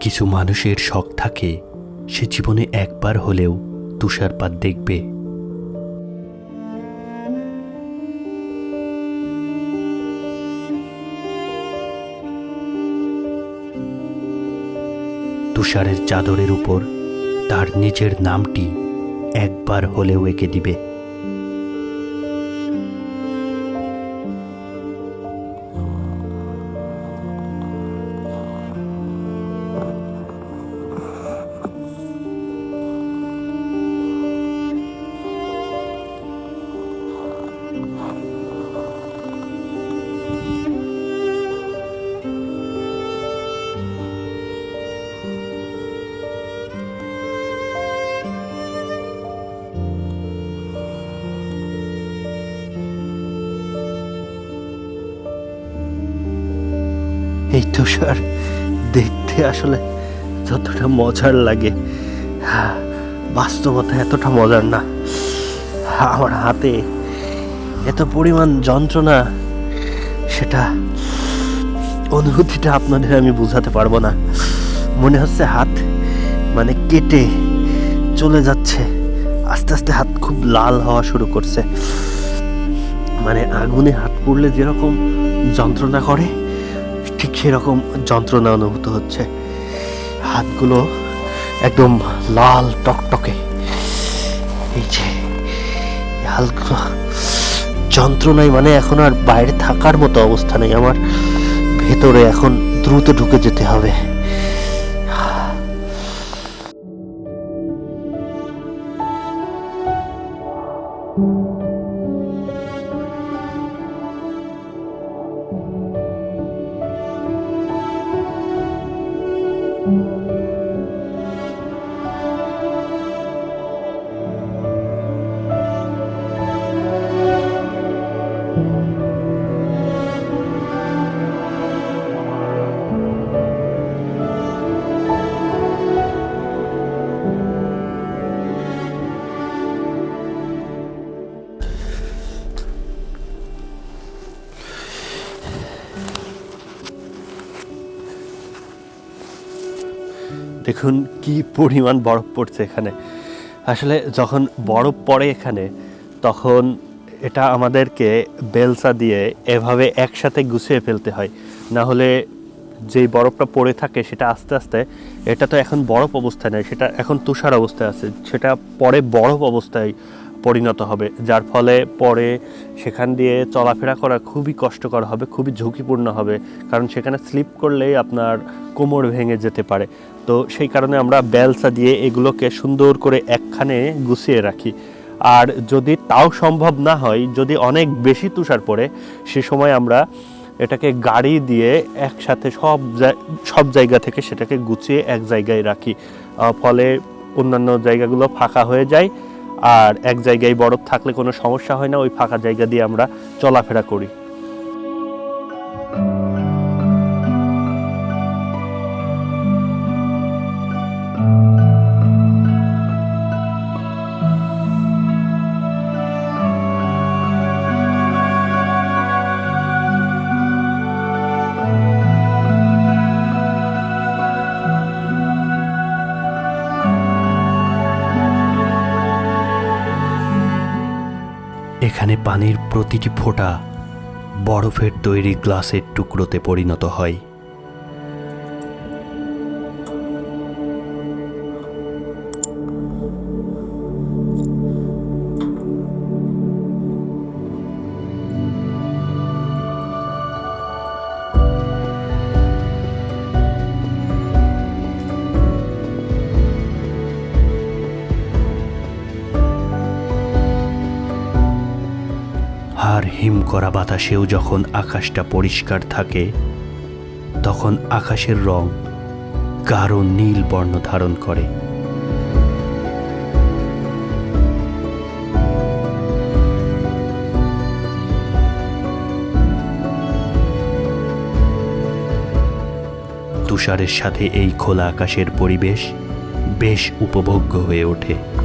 কিছু মানুষের শখ থাকে, সে জীবনে একবার হলেও তুষারপাত দেখবে। তুষারের চাদরের উপর তার নিজের নামটি একবার হলেও এঁকে দিবে। তুষার দেখতে আসলে যতটা মজার লাগে। হ্যাঁ, বাস্তবতা এতটা মজার না। আমার হাতে এত পরিমাণ যন্ত্রণা সেটা অনুভূতিটা আপনাদের আমি বোঝাতে পারব না। মনে হচ্ছে হাত মানে কেটে চলে যাচ্ছে। আস্তে আস্তে হাত খুব লাল হওয়া শুরু করছে। মানে আগুনে হাত পুড়লে যেরকম যন্ত্রণা করে ঠিক সেরকম যন্ত্রণা অনুভূত হচ্ছে। হাতগুলো একদম লাল টকটকে। এই যে হালকা যন্ত্রণায় মানে এখন আর বাইরে থাকার মতো অবস্থা নেই। আমার ভেতরে এখন দ্রুত ঢুকে যেতে হবে। দেখুন কি পরিমাণ বরফ পড়ছে এখানে। আসলে যখন বরফ পড়ে এখানে, তখন এটা আমাদেরকে বেলসা দিয়ে এভাবে একসাথে গুছিয়ে ফেলতে হয়। না হলে যেই বরফটা পড়ে থাকে সেটা আস্তে আস্তে, এটা তো এখন বরফ অবস্থায় নেই, সেটা এখন তুষার অবস্থায় আছে, সেটা পরে বরফ অবস্থায় পরিণত হবে, যার ফলে পরে সেখান দিয়ে চলাফেরা করা খুবই কষ্টকর হবে, খুবই ঝুঁকিপূর্ণ হবে, কারণ সেখানে স্লিপ করলেই আপনার কোমর ভেঙে যেতে পারে। তো সেই কারণে আমরা বেলসা দিয়ে এগুলোকে সুন্দর করে একখানে গুছিয়ে রাখি। আর যদি তাও সম্ভব না হয়, যদি অনেক বেশি তুষার পড়ে, সে সময় আমরা এটাকে গাড়ি দিয়ে একসাথে সব সব জায়গা থেকে সেটাকে গুছিয়ে এক জায়গায় রাখি। ফলে অন্যান্য জায়গাগুলো ফাঁকা হয়ে যায়। আর এক জায়গায় বরফ থাকলে কোনো সমস্যা হয় না, ওই ফাঁকা জায়গা দিয়ে আমরা চলাফেরা করি। এখানে পানির প্রতিটি ফোঁটা বরফের তৈরি গ্লাসের টুকরোতে পরিণত হয়। হিম করা বাতাসেও যখন আকাশটা পরিষ্কার থাকে, তখন আকাশের রং গাঢ় নীল বর্ণ ধারণ করে। তুষারের সাথে এই খোলা আকাশের পরিবেশ বেশ উপভোগ্য হয়ে ওঠে।